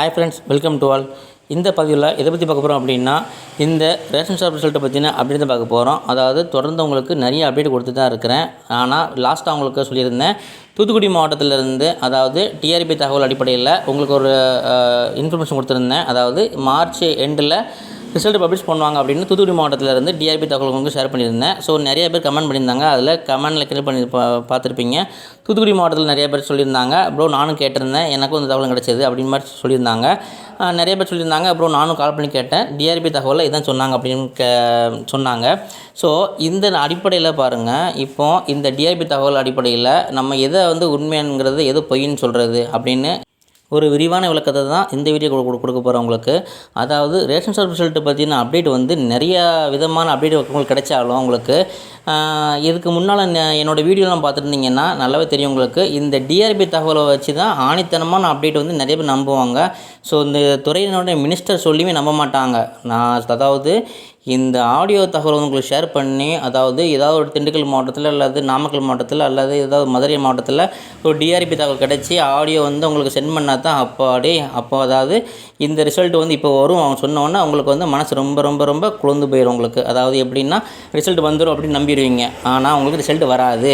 Hi friends welcome to all இந்த பதிவில் எதை பற்றி பார்க்க போகிறோம் அப்படின்னா இந்த ரேஷன் ஷாப் ரிசல்ட்டை பற்றின அப்டேட் தான் பார்க்க போகிறோம் அதாவது தொடர்ந்து உங்களுக்கு நிறைய அப்டேட் கொடுத்து தான் இருக்கிறேன். ஆனால் லாஸ்ட்டாக உங்களுக்கு சொல்லியிருந்தேன் தூத்துக்குடி மாவட்டத்திலிருந்து அதாவது டிஆர்பி தகவல் அடிப்படையில் உங்களுக்கு ஒரு இன்ஃபர்மேஷன் கொடுத்துருந்தேன். அதாவது மார்ச் எண்டில் ரிசல்ட் பப்ளிஷ் பண்ணுவாங்க அப்படின்னு தூத்துக்குடி மாவட்டத்தில் இருந்து டிஆர்பி தகவல் உங்களுக்கு ஷேர் பண்ணியிருந்தேன். ஸோ நிறைய பேர் கமெண்ட் பண்ணியிருந்தாங்க. அதில் கமெண்டில் கிளியர் பண்ணி பா பார்த்துருப்பீங்க. தூத்துக்குடி மாவட்டத்தில் நிறைய பேர் சொல்லியிருந்தாங்க. ப்ரோ நானும் கேட்டிருந்தேன். எனக்கும் இந்த தகவல் கிடச்சிது. அப்படின்னு மாதிரி சொல்லியிருந்தாங்க. நிறைய பேர் சொல்லியிருந்தாங்க. அப்புறம் நானும் கால் பண்ணி கேட்டேன். டிஆர்பி தகவலை இதான் சொன்னாங்க. அப்படின்னு கே சொன்னாங்க. ஸோ இந்த அடிப்படையில் பாருங்கள் இப்போ இந்த டிஆர்பி தகவல் அடிப்படையில் நம்ம எதை வந்து உண்மைங்கிறது எது பொய்ன்னு சொல்கிறது அப்படின்னு ஒரு விரிவான விளக்கத்தை தான் இந்த வீடியோ கொடு கொடுக்க போகிறேன் உங்களுக்கு. அதாவது ரேஷன் ஷாப் ரிசல்ட்டு பார்த்தீங்கன்னா அப்டேட் வந்து நிறையா விதமான அப்டேட் உங்களுக்கு கிடைச்சாலும் உங்களுக்கு இதுக்கு முன்னால் என்னோடய வீடியோலாம் பார்த்துருந்தீங்கன்னா நல்லாவே தெரியும் உங்களுக்கு. இந்த டிஆர்பி தகவலை வச்சு தான் ஆணித்தனமான அப்டேட் வந்து நிறைய பேர் நம்புவாங்க. ஸோ இந்த துறையினுடைய மினிஸ்டர் சொல்லியுமே நம்ப மாட்டாங்க. நான் அதாவது இந்த ஆடியோ தகவல் உங்களுக்கு ஷேர் பண்ணி அதாவது ஏதாவது ஒரு திண்டுக்கல் மாவட்டத்தில் அல்லது நாமக்கல் மாவட்டத்தில் அல்லது ஏதாவது மதுரை மாவட்டத்தில் ஒரு டிஆர்பி தகவல் கிடச்சி ஆடியோ வந்து உங்களுக்கு சென்ட் பண்ணால் தான் அப்பாடி அப்போ அதாவது இந்த ரிசல்ட் வந்து இப்போ வரும். அவங்க சொன்னோன்னே அவங்களுக்கு உங்களுக்கு வந்து மனசு ரொம்ப ரொம்ப ரொம்ப குழந்து போயிடும் உங்களுக்கு. அதாவது எப்படின்னா ரிசல்ட் வந்துடும் அப்படின்னு நம்பி நம்பிடுவீங்க ஆனால் உங்களுக்கு ரிசல்ட் வராது.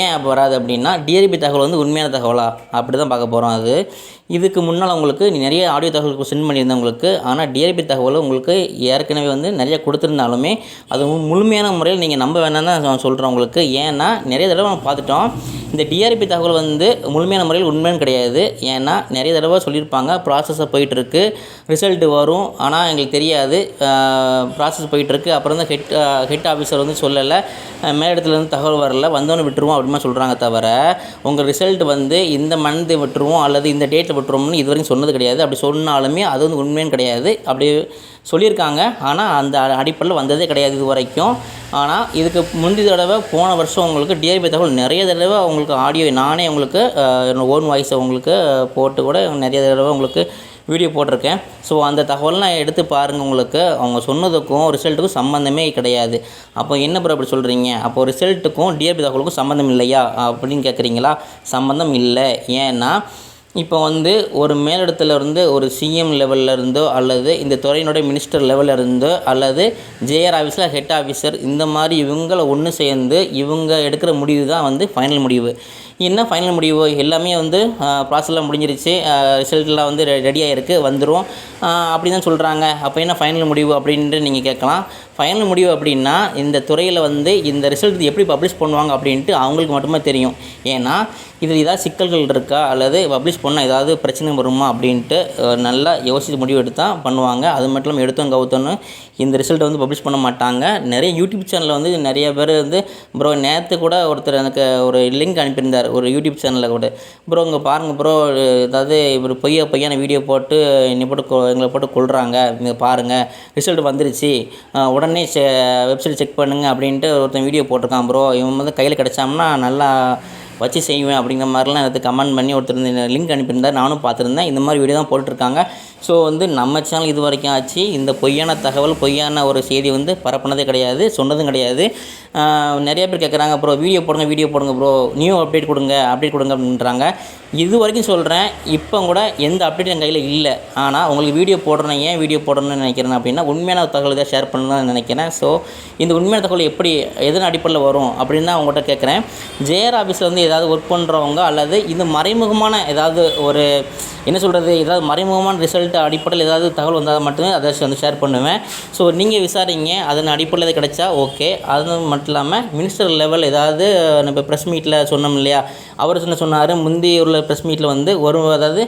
ஏன் அப்போ வராது அப்படின்னா டிஆர்பி தகவல் வந்து உண்மையான தகவலா? அப்படி தான் பார்க்க போகிறோம் அது. இதுக்கு முன்னால் உங்களுக்கு நிறைய ஆடியோ தகவல் சென்ட் பண்ணியிருந்தேன் உங்களுக்கு ஆனால் டிஆர்பி தகவல் உங்களுக்கு ஏற்கனவே வந்து நிறைய கொடுத்துருந்தாலுமே அது முழுமையான முறையில் நீங்கள் நம்ப வேணாம் தான் சொல்கிறேன் உங்களுக்கு. ஏன்னா நிறைய தடவை நம்ம பார்த்துட்டோம் இந்த டிஆர்பி தகவல் வந்து முழுமையான முறையில் உண்மைன்னு கிடையாது. ஏன்னா நிறைய தடவை சொல்லியிருப்பாங்க ப்ராசஸை போயிட்டுருக்கு ரிசல்ட் வரும். ஆனால் எங்களுக்கு தெரியாது. ப்ராசஸ் போயிட்டுருக்கு. அப்புறம் தான் ஹெட் ஹெட் ஆஃபீஸர் வந்து சொல்லலை. மேலிடத்துலேருந்து தகவல் வரல. வந்தோன்னு விட்டுருவோம் அப்படிமா சொல்கிறாங்க தவிர உங்கள் ரிசல்ட் வந்து இந்த மந்த் விட்டுருவோம் அல்லது இந்த டேட்டில் விட்டுருவோம்னு இது வரைக்கும் சொன்னது கிடையாது. அப்படி சொன்னாலுமே அது வந்து உண்மைன்னு கிடையாது. அப்படி சொல்லியிருக்காங்க. ஆனால் அந்த அடிப்படையில் வந்ததே கிடையாது இது வரைக்கும் ஆனால் இதுக்கு முந்தி தடவை போன வருஷம் உங்களுக்கு டிஆர்பி தகவல் நிறைய தடவை உங்களுக்கு ஆடியோ நானே உங்களுக்கு ஓன் வாய்ஸை உங்களுக்கு போட்டு கூட நிறைய தடவை உங்களுக்கு வீடியோ போட்டிருக்கேன். ஸோ அந்த தகவல்லாம் எடுத்து பாருங்கள் உங்களுக்கு. அவங்க சொன்னதுக்கும் ரிசல்ட்டுக்கும் சம்மந்தமே கிடையாது. அப்போ என்ன ப்ரோ அப்படி சொல்கிறீங்க அப்போ ரிசல்ட்டுக்கும் டிஆர்பி தகவலுக்கும் சம்மந்தம் இல்லையா? அப்படின்னு கேட்குறீங்களா சம்மந்தம் இல்லை. ஏன்னா இப்போ வந்து ஒரு மேலிடத்துல இருந்து ஒரு சிஎம் லெவல்ல இருந்தோ அல்லது இந்த துறையினுடைய மினிஸ்டர் லெவலில் இருந்தோ அல்லது ஜேஆர் ஆஃபீஸில் ஹெட் ஆஃபீஸர் இந்த மாதிரி இவங்களை ஒன்று சேர்ந்து இவங்க எடுக்கிற முடிவு தான் வந்து ஃபைனல் முடிவு. என்ன ஃபைனல் முடிவு? எல்லாமே வந்து ப்ராசஸ்லாம் முடிஞ்சிருச்சு. ரிசல்ட்லாம் வந்து ரெடியாக இருக்குது வந்துடும் அப்படி தான் சொல்கிறாங்க அப்போ என்ன ஃபைனல் முடிவு அப்படின்ட்டு நீங்கள் கேட்கலாம். ஃபைனல் முடிவு அப்படின்னா இந்த துறையில் வந்து இந்த ரிசல்ட் எப்படி பப்ளிஷ் பண்ணுவாங்க அப்படின்ட்டு அவங்களுக்கு மட்டுமே தெரியும். ஏன்னா இதில் ஏதாவது சிக்கல்கள் இருக்கா? அல்லது பப்ளிஷ் பண்ணால் ஏதாவது பிரச்சனை வருமா அப்படின்ட்டு நல்லா யோசித்து முடிவு எடுத்தால் பண்ணுவாங்க. அது மட்டும் இல்லாமல் எடுத்தோம் கவுத்தோன்னு இந்த ரிசல்ட்டை வந்து பப்ளிஷ் பண்ண மாட்டாங்க. நிறைய யூடியூப் சேனலில் வந்து நிறைய பேர் வந்து ப்ரோ நேற்று கூட ஒருத்தர் எனக்கு ஒரு லிங்க் அனுப்பியிருந்தார். ஒரு யூடியூப் சேனலில் கூட. ப்ரோ இங்கே பாருங்கள் ப்ரோ அதாவது இவர் பொய்யா பொய்யான வீடியோ போட்டு என்னை போட்டு கொ- எங்களை போட்டு கொள்கிறாங்க நீங்கள் பாருங்கள் ரிசல்ட் வந்துருச்சு. உடனே வெப்சைட் செக் பண்ணுங்கள் அப்படின்ட்டு ஒருத்தன் வீடியோ போட்டிருக்கான் ப்ரோ. இவன் வந்து கையில் கிடச்சாம்னா நல்லா வச்சு செய்வேன் அப்படிங்கிற மாதிரிலாம் எனக்கு கமெண்ட் பண்ணி ஒருத்தர் லிங்க் அனுப்பியிருந்தார் நானும் பார்த்துருந்தேன். இந்த மாதிரி வீடியோ தான் போட்டுட்ருக்காங்க. ஸோ வந்து நம்ம சேனல் இது வரைக்கும் ஆச்சு. இந்த பொய்யான தகவல் பொய்யான ஒரு செய்தி வந்து பரப்புனதே கிடையாது சொன்னதும் கிடையாது. நிறைய பேர் கேட்குறாங்க ப்ரோ வீடியோ போடுங்க வீடியோ போடுங்க ப்ரோ நியூ அப்டேட் கொடுங்க அப்டேட் கொடுங்க அப்படின்றாங்க இது வரைக்கும் சொல்கிறேன் இப்போ கூட எந்த அப்டேட் என் கையில் இல்லை. ஆனால் உங்களுக்கு வீடியோ போடுறேன் ஏன் வீடியோ போடணும்னு நினைக்கிறேன் அப்படின்னா உண்மையான தகவல் தான் ஷேர் பண்ணணும்னு நினைக்கிறேன். ஸோ இந்த உண்மையான தகவல் எப்படி எதன் அடிப்படையில் வரும் அப்படின்னு தான் உங்கள்கிட்ட கேட்குறேன். ஜேஆர் ஆஃபீஸில் வந்து ஏதாவது ஒர்க் பண்ணுறவங்க அல்லது இந்த மறைமுகமான ஏதாவது ஒரு என்ன சொல்கிறது ஏதாவது மறைமுகமான ரிசல்ட் அடிப்படையில் ஏதாவது தகவல் வந்தால் மட்டுமே அதை வந்து ஷேர் பண்ணுவேன். ஸோ நீங்கள் விசாரிங்க அதன் அடிப்படையில் எது கிடைச்சா ஓகே அது மட்டும் இல்லாமல் மினிஸ்டர் லெவல் ஏதாவது நம்ம ப்ரெஸ் மீட்டில் சொன்னோம் இல்லையா? அவர் சொன்ன சொன்னார் முந்தி உள்ள ப்ரெஸ் மீட்டில் வந்து ஒரு அதாவது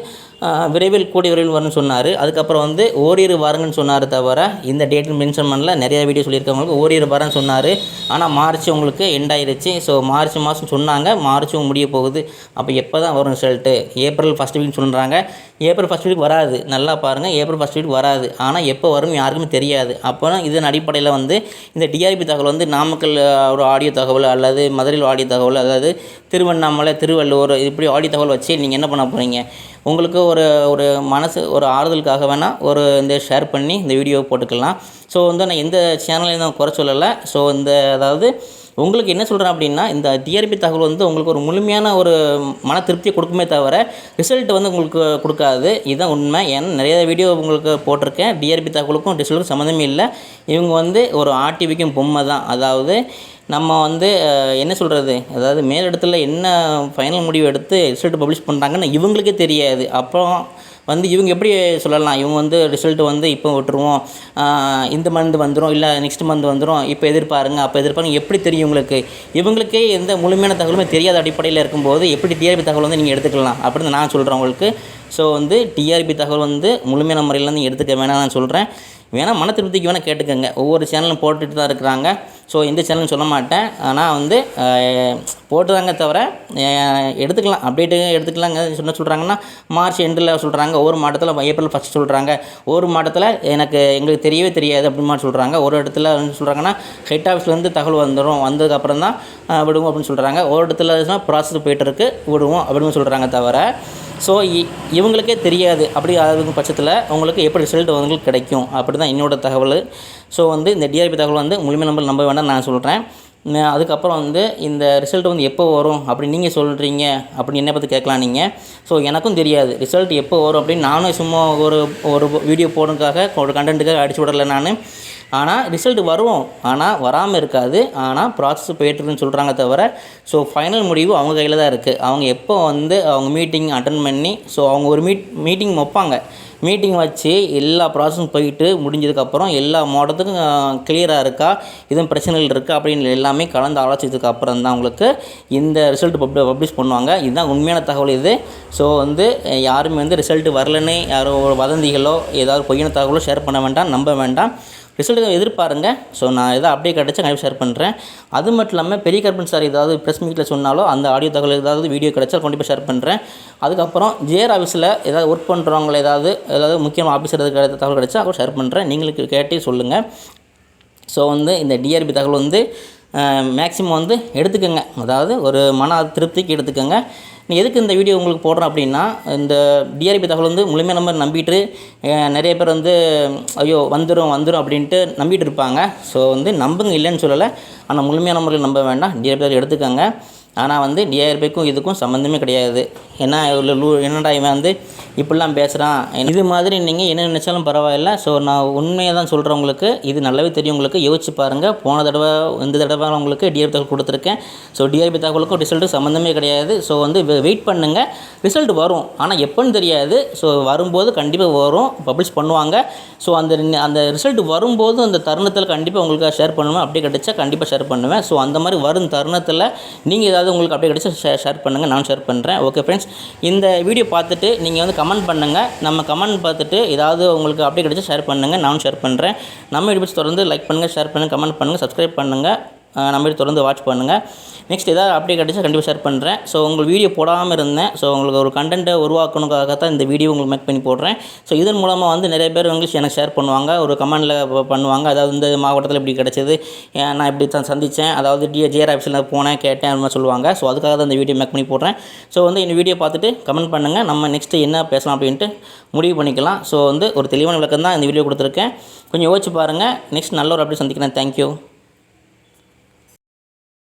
விரைவில் கூடிய விரைவில் வரும்னு சொன்னார். அதுக்கப்புறம் வந்து ஓரிரு வாரங்கன்னு சொன்னார் தவிர இந்த டேட்டில் மென்ஷன் பண்ணல. நிறைய வீடியோ சொல்லியிருக்கவங்களுக்கு ஓரிரு வாரம்னு சொன்னார். ஆனால் மார்ச் உங்களுக்கு எண்ட் ஆயிடுச்சு ஸோ மார்ச் மாதம் சொன்னாங்க. மார்ச்சும் முடிய போகுது. அப்போ எப்போ தான் வரும் ரிசல்ட்டு ஏப்ரல் ஃபஸ்ட் வீக் சொல்கிறாங்க ஏப்ரல் ஃபஸ்ட் வீக் வராது. நல்லா பாருங்கள் ஏப்ரல் ஃபஸ்ட் வீக் வராது. ஆனால் எப்போ வரும் யாருக்குமே தெரியாது. அப்போ இதன் அடிப்படையில் வந்து இந்த டிஆர்பி தகவல் வந்து நாமக்கல் ஒரு ஆடியோ தகவல் அல்லது மதுரையில் ஆடியோ தகவல் அதாவது திருவண்ணாமலை திருவள்ளூர் இப்படி ஆடியோ தகவல் வச்சு நீங்கள் என்ன பண்ண போகிறீங்க உங்களுக்கு ஒரு ஒரு மனசு ஒரு ஆறுதலுக்காக வேணால் ஒரு இந்த ஷேர் பண்ணி இந்த வீடியோ போட்டுக்கலாம். ஸோ வந்து நான் எந்த சேனலையும் நான் குறை சொல்லலை. ஸோ இந்த அதாவது உங்களுக்கு என்ன சொல்கிறேன் அப்படின்னா இந்த டிஆர்பி தகவல் வந்து உங்களுக்கு ஒரு முழுமையான ஒரு மன திருப்தியை கொடுக்குமே தவிர ரிசல்ட் வந்து உங்களுக்கு கொடுக்காது. இதுதான் உண்மை. ஏன்னா நிறைய வீடியோ உங்களுக்கு போட்டிருக்கேன். டிஆர்பி தகவலுக்கும் ரிசல்ட்டுக்கும் சம்மந்தமே இல்லை. இவங்க வந்து ஒரு ஆர்டிவிக்கும் பொம்மை தான். அதாவது நம்ம வந்து என்ன சொல்கிறது அதாவது மேலிடத்தில் என்ன ஃபைனல் முடிவு எடுத்து ரிசல்ட் பப்ளிஷ் பண்ணுறாங்கன்னு இவங்களுக்கே தெரியாது. அப்புறம் வந்து இவங்க எப்படி சொல்லலாம்? இவங்க வந்து ரிசல்ட் வந்து இப்போ விட்டுருவோம். இந்த மந்த் வந்துடும் இல்லை நெக்ஸ்ட் மந்த் வந்துடும் இப்போ எதிர்பாருங்க அப்போ எதிர்பாருங்க. எப்படி தெரியும் உங்களுக்கு இவங்களுக்கே எந்த முழுமையான தகவலுமே தெரியாத அடிப்படையில் இருக்கும்போது எப்படி டிஆர்பி தகவல் வந்து நீங்கள் எடுத்துக்கலாம்? அப்படின்னு நான் சொல்கிறேன் உங்களுக்கு. ஸோ வந்து டிஆர்பி தகவல் வந்து முழுமையான முறையில் வந்து எடுத்துக்க வேணாம் நான் சொல்கிறேன் வேணால் மன திருப்திக்கு வேணால் கேட்டுக்கோங்க. ஒவ்வொரு சேனலும் போட்டுட்டு தான் இருக்கிறாங்க. ஸோ இந்த சேனல் சொல்ல மாட்டேன். ஆனால் வந்து போட்டுறாங்க தவிர எடுத்துக்கலாம். அப்டேட்டு எடுத்துக்கலாங்க. என்ன சொல்கிறாங்கன்னா மார்ச் எண்டில் சொல்கிறாங்க ஒரு மாவட்டத்தில் ஏப்ரல் ஃபஸ்ட் சொல்கிறாங்க ஒரு மாவட்டத்தில் எனக்கு எங்களுக்கு தெரியவே தெரியாது அப்படின்னு மாதிரி சொல்கிறாங்க ஒரு இடத்துல வந்து சொல்கிறாங்கன்னா ஹெட் ஆஃபீஸ்லேருந்து தகவல் வந்துடும் வந்ததுக்கப்புறம் தான் விடுவோம் அப்படின்னு சொல்கிறாங்க ஒரு இடத்துல ப்ராசஸ் போயிட்டு இருக்கு. விடுவோம் அப்படின்னு சொல்கிறாங்க தவிர ஸோ இவங்களுக்கே தெரியாது அப்படி ஆகும் பட்சத்தில் உங்களுக்கு எப்படி ரிசல்ட் உங்களுக்கு கிடைக்கும் அப்படி தான் என்னோடய தகவல். ஸோ வந்து இந்த டிஆர்பி தகவல் வந்து முழுமையாக நம்ப நம்ப வேண்டாம் நான் சொல்கிறேன் அதுக்கப்புறம் வந்து இந்த ரிசல்ட் வந்து எப்போ வரும் அப்படி நீங்கள் சொல்கிறீங்க அப்படின்னு என்னை பற்றி கேட்கலாம் நீங்கள் ஸோ எனக்கும் தெரியாது. ரிசல்ட் எப்போ வரும் அப்படின்னு நானும் சும்மா ஒரு ஒரு வீடியோ போடுறதுக்காக ஒரு கண்டென்ட்டுக்காக அடிச்சு விடலை நான். ஆனால் ரிசல்ட் வரும். ஆனால் வராமல் இருக்காது. ஆனால் ப்ராசஸ் போயிட்டுருக்குன்னு சொல்கிறாங்க தவிர ஸோ ஃபைனல் முடிவு அவங்க கையில் தான் இருக்குது அவங்க எப்போ வந்து அவங்க மீட்டிங் அட்டன் பண்ணி ஸோ அவங்க ஒரு மீட் மீட்டிங் வைப்பாங்க. மீட்டிங் வச்சு எல்லா ப்ராசஸும் போயிட்டு முடிஞ்சதுக்கப்புறம் எல்லா மாடத்துக்கும் கிளியராக இருக்கா? எதுவும் பிரச்சனைகள் இருக்கா? அப்படின்னு எல்லாமே கலந்து ஆலோசிச்சதுக்கு அப்புறம் தான் உங்களுக்கு இந்த ரிசல்ட் பப்ளி பப்ளிஷ் பண்ணுவாங்க. இதுதான் உண்மையான தகவல் இது. ஸோ வந்து யாருமே வந்து ரிசல்ட் வரலன்னு யாரோ ஒரு வதந்திகளோ ஏதாவது பொய்யான தகவலோ ஷேர் பண்ண வேண்டாம் நம்ப வேண்டாம். ரிசல்ட் எதிர்பாருங்க. ஸோ நான் எதாவது அப்டேட் கிடச்சா கண்டிப்பாக ஷேர் பண்ணுறேன் அது மட்டும் இல்லாமல் பெரிய கருப்பன் சார் ஏதாவது ப்ரெஸ் மீட்டில் சொன்னாலோ அந்த ஆடியோ தகவல் ஏதாவது வீடியோ கிடச்சா கண்டிப்பாக ஷேர் பண்ணுறேன் அதுக்கப்புறம் ஜேஆர் ஆஃபீஸில் ஏதாவது ஒர்க் பண்ணுறவங்கள ஏதாவது ஏதாவது முக்கியமான ஆஃபீஸர் கிடைத்த தகவல் கிடச்சா கூட ஷேர் பண்ணுறேன் நீங்களுக்கு கேட்டே சொல்லுங்கள் ஸோ வந்து இந்த டிஆர்பி தகவல் வந்து மேக்ஸிமம் வந்து எடுத்துக்கோங்க. அதாவது ஒரு மன திருப்திக்கு எடுத்துக்கோங்க. நீ எதுக்கு இந்த வீடியோ உங்களுக்கு போடுறேன் அப்படின்னா இந்த டிஆர்பி தகவல் வந்து முழுமையாக நம்ம நம்பிட்டு நிறைய பேர் வந்து ஐயோ வந்துடும் வந்துடும் அப்படின்ட்டு நம்பிட்டு இருப்பாங்க. ஸோ வந்து நம்புங்க இல்லைன்னு சொல்லலை. ஆனால் முழுமையான முறையில் நம்ப வேண்டாம். டிஆர்பி எடுத்துக்கோங்க. ஆனால் வந்து டிஆர்பிக்கும் இதுக்கும் சம்மந்தமே கிடையாது. ஏன்னா லூ என்னடா இவன் வந்து இப்படிலாம் பேசுகிறான் இது மாதிரி நீங்கள் என்ன நினச்சாலும் பரவாயில்ல. ஸோ நான் உண்மையை தான் சொல்கிறேன் உங்களுக்கு இது நல்லாவே தெரியும் உங்களுக்கு யோசிச்சு பாருங்கள் போன தடவை இந்த தடவை உங்களுக்கு டிஆர்பி தகவல் கொடுத்துருக்கேன். ஸோ டிஆர்பி தகவலுக்கும் ரிசல்ட்டு சம்மந்தமே கிடையாது. ஸோ வந்து வெயிட் பண்ணுங்கள் ரிசல்ட் வரும். ஆனால் எப்போன்னு தெரியாது. ஸோ வரும்போது கண்டிப்பாக வரும். பப்ளிஷ் பண்ணுவாங்க. ஸோ அந்த அந்த ரிசல்ட் வரும்போது அந்த தருணத்தில் கண்டிப்பாக உங்களுக்கு ஷேர் பண்ணுவேன். அப்படியே கிடைச்சா கண்டிப்பாக ஷேர் பண்ணுவேன். ஸோ அந்த மாதிரி வரும் தருணத்தில் நீங்கள் ஏதாவது உங்களுக்கு அப்படியே கிடைச்சா ஷேர் ஷேர் பண்ணுங்கள் நான் ஷேர் பண்ணுறேன் ஓகே ஃப்ரெண்ட்ஸ் இந்த வீடியோ பார்த்துட்டு நீங்கள் வந்து கமெண்ட் பண்ணுங்கள் நம்ம கமெண்ட் பார்த்துட்டு ஏதாவது உங்களுக்கு அப்படியே கிடைச்சா ஷேர் பண்ணுங்கள் நானும் ஷேர் பண்ணுறேன் நம்ம வீடியோ தொடர்ந்து லைக் பண்ணுங்கள் ஷேர் பண்ணுங்கள் கமெண்ட் பண்ணுங்கள் சப்ஸ்கிரைப் பண்ணுங்கள் நம்ம தொடர்ந்து வாட்ச் பண்ணுங்கள் நெக்ஸ்ட் ஏதாவது அப்படியே கிடச்சா கண்டிப்பாக ஷேர் பண்ணுறேன் ஸோ உங்களுக்கு வீடியோ போடாமல் இருந்தேன். ஸோ உங்களுக்கு ஒரு கண்டென்ட்டை உருவாக்கணுக்காக தான் இந்த வீடியோ உங்களுக்கு மேக் பண்ணி போடுறேன். ஸோ இதன் மூலமாக வந்து நிறைய பேர் இங்கிலீஷ் எனக்கு ஷேர் பண்ணுவாங்க. ஒரு கமெண்டில் பண்ணுவாங்க. அதாவது இந்த மாவட்டத்தில் இப்படி கிடச்சிது. நான் இப்படி தான் சந்தித்தேன் அதாவது டி ஜிஆர் ஆஃபீஸில் போனேன் கேட்டேன் அந்த மாதிரி சொல்லுவாங்க. ஸோ அதுக்காக தான் இந்த வீடியோ மேக் பண்ணி போடுறேன். ஸோ வந்து இந்த வீடியோ பார்த்துட்டு கமெண்ட் பண்ணுங்கள் நம்ம நெக்ஸ்ட்டு என்ன பேசலாம் அப்படின்ட்டு முடிவு பண்ணிக்கலாம். ஸோ வந்து ஒரு தெளிவான விளக்கம் தான் இந்த வீடியோ கொடுத்துருக்கேன். கொஞ்சம் யோசிச்சு பாருங்கள் நெக்ஸ்ட் நல்ல ஒரு அப்படி சந்திக்கிறேன். தேங்க்யூ